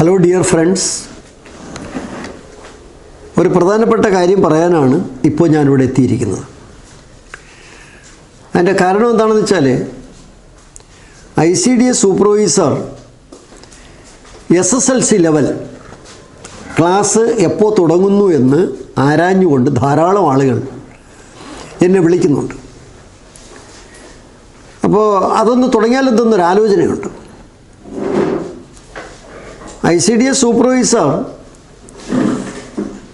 Hello dear friends ഒരു പ്രധാനപ്പെട്ട കാര്യം പറയാനാണ് ഇപ്പോൾ ഞാനിവിടെ എത്തിയിരിക്കുന്നത്. അതിന്റെ കാരണം എന്താണെന്ന് വെച്ചാൽ I C D S supervisor S S L C level class എപ്പോൾ തുടങ്ങുന്നു എന്ന് ആരാഞ്ഞുകൊണ്ട് ധാരാളം ആളുകൾ എന്നെ വിളിക്കുന്നുണ്ട്. അപ്പോൾ അതൊന്ന് തുടങ്ങിയാൽ ആലോചനയുണ്ട്. I C D S supervisor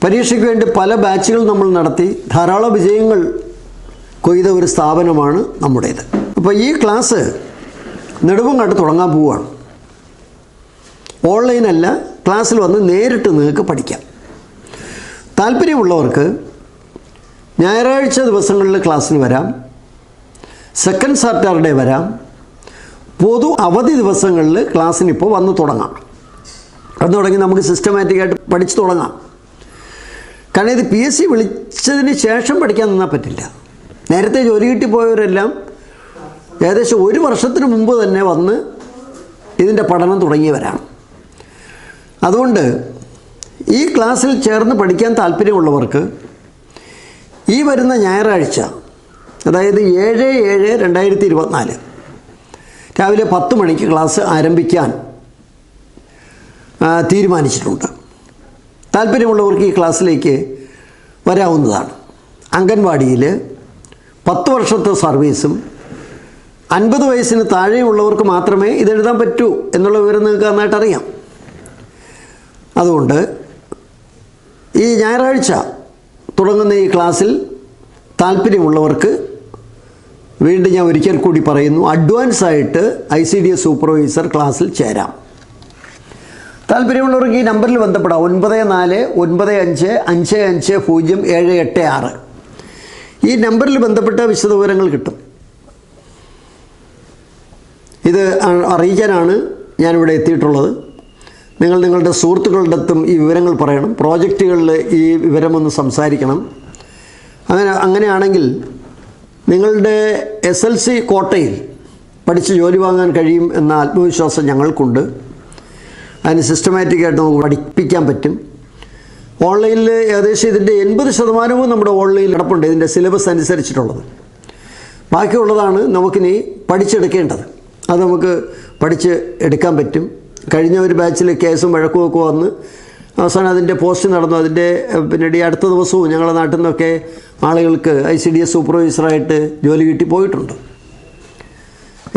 പരീക്ഷയ്ക്ക് വേണ്ടി പല ബാച്ചുകൾ നമ്മൾ നടത്തി. ധാരാളം വിജയങ്ങൾ കൊയ്ത ഒരു സ്ഥാപനമാണ് നമ്മുടേത്. അപ്പോൾ ഈ ക്ലാസ് നെടുമങ്ങാട്ട് തുടങ്ങാൻ പോവുകയാണ് ഓൺലൈനല്ല ക്ലാസ്സിൽ വന്ന് നേരിട്ട് നിങ്ങൾക്ക് പഠിക്കാം. താല്പര്യമുള്ളവർക്ക് ഞായറാഴ്ച ദിവസങ്ങളിൽ ക്ലാസ്സിന് വരാം. സെക്കൻഡ് സാറ്റർഡേ വരാം. പൊതു അവധി ദിവസങ്ങളിൽ ക്ലാസ്സിനിപ്പോൾ വന്ന് തുടങ്ങാം. അത് തുടങ്ങി നമുക്ക് സിസ്റ്റമാറ്റിക്കായിട്ട് പഠിച്ചു തുടങ്ങാം. കാരണം ഇത് പി എസ് സി വിളിച്ചതിന് ശേഷം പഠിക്കാൻ നിന്നാൽ പറ്റില്ല. നേരത്തെ ജോലി കിട്ടി പോയവരെല്ലാം ഏകദേശം ഒരു വർഷത്തിന് മുമ്പ് തന്നെ വന്ന് ഇതിന്റെ പഠനം തുടങ്ങിയവരാണ്. അതുകൊണ്ട് ഈ ക്ലാസ്സിൽ ചേർന്ന് പഠിക്കാൻ താല്പര്യമുള്ളവർക്ക് ഈ വരുന്ന ഞായറാഴ്ച അതായത് ഏഴ് ഏഴ് രണ്ടായിരത്തി ഇരുപത്തിനാല് രാവിലെ പത്ത് മണിക്ക് ക്ലാസ് ആരംഭിക്കാൻ തീരുമാനിച്ചിട്ടുണ്ട്. താല്പര്യമുള്ളവർക്ക് ഈ ക്ലാസ്സിലേക്ക് വരാവുന്നതാണ്. അംഗൻവാടിയിൽ പത്ത് വർഷത്തെ സർവീസും അൻപത് വയസ്സിന് താഴെയുള്ളവർക്ക് മാത്രമേ ഇതെഴുതാൻ പറ്റൂ എന്നുള്ള വിവരം നിങ്ങൾക്ക് നന്നായിട്ട് അറിയാം. അതുകൊണ്ട് ഈ ഞായറാഴ്ച തുടങ്ങുന്ന ഈ ക്ലാസ്സിൽ താല്പര്യമുള്ളവർക്ക് വീണ്ടും ഞാൻ ഒരിക്കൽ കൂടി പറയുന്നു അഡ്വാൻസ് ആയിട്ട് I C D S supervisor ക്ലാസ്സിൽ ചേരാം. താല്പര്യമുള്ളവർക്ക് ഈ നമ്പറിൽ ബന്ധപ്പെടാം. ഒൻപത് നാല് ഒൻപത് അഞ്ച് അഞ്ച് അഞ്ച് പൂജ്യം ഏഴ് എട്ട് ആറ്. ഈ നമ്പറിൽ ബന്ധപ്പെട്ട വിശദ വിവരങ്ങൾ കിട്ടും. ഇത് അറിയിക്കാനാണ് ഞാനിവിടെ എത്തിയിട്ടുള്ളത്. നിങ്ങൾ നിങ്ങളുടെ സുഹൃത്തുക്കളുടെ അടുത്തും ഈ വിവരങ്ങൾ പറയണം. പ്രോജക്റ്റുകളിൽ ഈ വിവരമൊന്ന് സംസാരിക്കണം. അങ്ങനെ അങ്ങനെയാണെങ്കിൽ നിങ്ങളുടെ എസ് എൽ സി കോട്ടയിൽ പഠിച്ച് ജോലി വാങ്ങാൻ കഴിയും എന്ന ആത്മവിശ്വാസം ഞങ്ങൾക്കുണ്ട്. അതിന് സിസ്റ്റമാറ്റിക്കായിട്ട് നമുക്ക് പഠിപ്പിക്കാൻ പറ്റും. ഓൺലൈനിൽ ഏകദേശം ഇതിന്റെ എൺപത് ശതമാനവും നമ്മുടെ ഓൺലൈനിൽ കിടപ്പുണ്ട് ഇതിന്റെ സിലബസ് അനുസരിച്ചിട്ടുള്ളത്. ബാക്കിയുള്ളതാണ് നമുക്കിനി പഠിച്ചെടുക്കേണ്ടത്. അത് നമുക്ക് പഠിച്ച് എടുക്കാൻ പറ്റും. കഴിഞ്ഞ ഒരു ബാച്ചിൽ കേസും വഴക്കും ഒക്കെ വന്ന് അവസാനം അതിന്റെ പോസ്റ്റ് നടന്നു. അതിന്റെ പിന്നെ പിന്നീട് അടുത്ത ദിവസവും ഞങ്ങളുടെ നാട്ടിൽ നിന്നൊക്കെ ആളുകൾക്ക് ഐ സി ഡി എസ് സൂപ്പർവൈസറായിട്ട് ജോലി കിട്ടി പോയിട്ടുണ്ട്.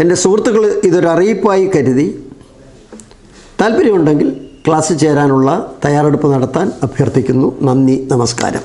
എന്റെ സുഹൃത്തുക്കൾ ഇതൊരു അറിയിപ്പായി കരുതി. താല്പര്യമുണ്ടെങ്കിൽ ക്ലാസ്സിൽ ചേരാനുള്ള തയ്യാറെടുപ്പ് നടത്താൻ അഭ്യർത്ഥിക്കുന്നു. നന്ദി നമസ്കാരം.